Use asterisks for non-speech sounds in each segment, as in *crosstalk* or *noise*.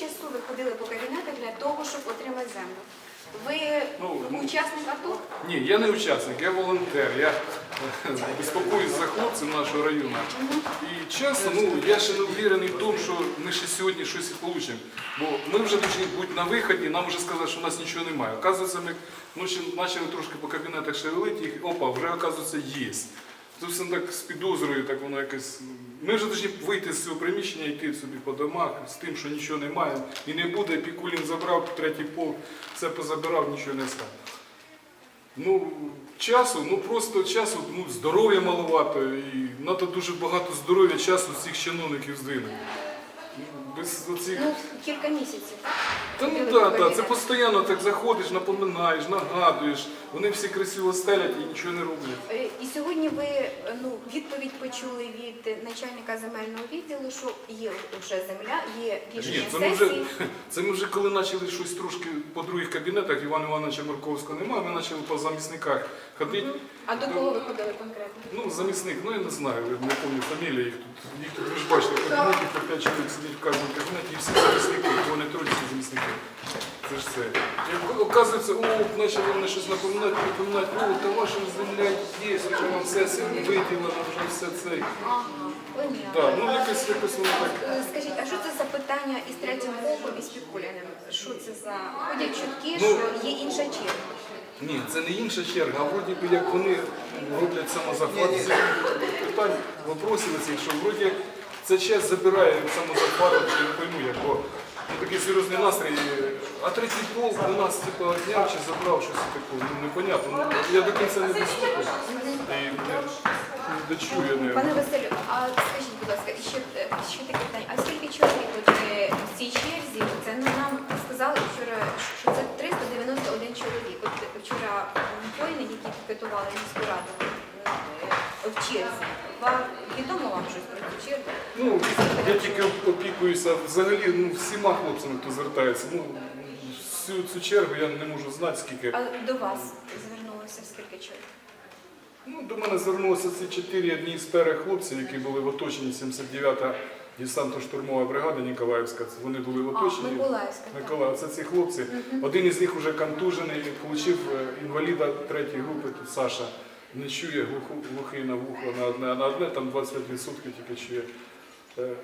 часу ви ходили по кабінетах для того, щоб отримати землю? Ви Ну, учасник АТО? Ні, я не учасник, я волонтер. Я е, безпокоюсь за хлопців нашого району. І чесно, ну я ще не впевнений в тому, що ми ще сьогодні щось і отримаємо. Бо ми вже повинні бути на виході, нам вже сказали, що у нас нічого немає. Оказується, ми ночі почали трошки по кабінетах шевелити їх, опа, вже оказується є. Зовсім так з підозрою, так воно якось. Ми вже повинні вийти з цього приміщення, йти собі по домах з тим, що нічого немає. І не буде, Пікулін забрав третій полк, все позабирав, нічого не стане. Ну, часу, ну просто часу, ну, здоров'я маловато, і треба дуже багато здоров'я часу всіх чиновників здвинути. Ну, Без оцих... Ну, кілька місяців, так? Та ну по да, це постійно так заходиш, напоминаєш, нагадуєш, вони всі красиво стелять і нічого не роблять. Е, І сьогодні ви е, ну, відповідь почули від начальника земельного відділу, що є вже земля, є Ні, рішення це ми вже, сесії. *laughs* це ми вже коли почали щось трошки по других кабінетах, Івана Івановича Марковського немає, ми почали по замісниках ходити. А до кого ви ходили конкретно? Ну, замісник, ну я не знаю, не пам'ятаю фамілії їх тут. Їх тут ви ж бачите, в кабінеті по 5 чоловік сидить в кожному кабінеті, і всі замісники, і вони троє всі замісники. Це ж це. І оказується, о, почали вони щось напоминати, напоминати, о, та ваша земля є, вже вам сесія виділена, вже все це. Ага, понятно. Так, ну якось, якось воно так. Е, Скажіть, а що це за питання із третім оком і з? Що це за ходять чутки, Ну, що є інша черга? Ні, це не інша черга, а вроді би як вони роблять самозахват. Питань, вопросів цих, що вроді ця честь забирає самозахват, чи не пойму як, бо ну, такий серйозний настрій. А третій полк у нас типу, отняв чи забрав щось таке, ну непонятно. Ну, я до кінця не дослухав. І не, дочую я не. Пане Василю, а скажіть, будь ласка, і ще, е, ще таке питання. А скільки чоловік от, е, в цій черзі? Це ну, нам сказали вчора, що це 391 чоловік. От вчора воїни, які пікетували міську раду е, в черзі. Вам вам щось? Ну, я тільки опікуюся взагалі ну, всіма хлопцями, хто звертається. Ну, всю цю чергу я не можу знати, скільки. А до вас звернулося скільки чоловік? Ну, до мене звернулися ці чотири одні з перших хлопців, які були в оточенні 79-та десантно-штурмова бригада Ніколаївська. Вони були в А. Миколаївська. Миколаїв, це ці хлопці. Один із них вже контужений, отримав інваліда третьої групи, тут Саша. Не чує глухий на вухо на одне, а на одне там 25% тільки чує. Е, е,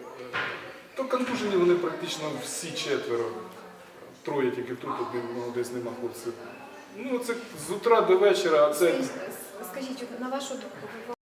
То контужені вони практично всі четверо. Троє тільки тут, один ну, десь нема хлопців. Ну, це з утра до вечора, а це Скажіть, на вашу думку,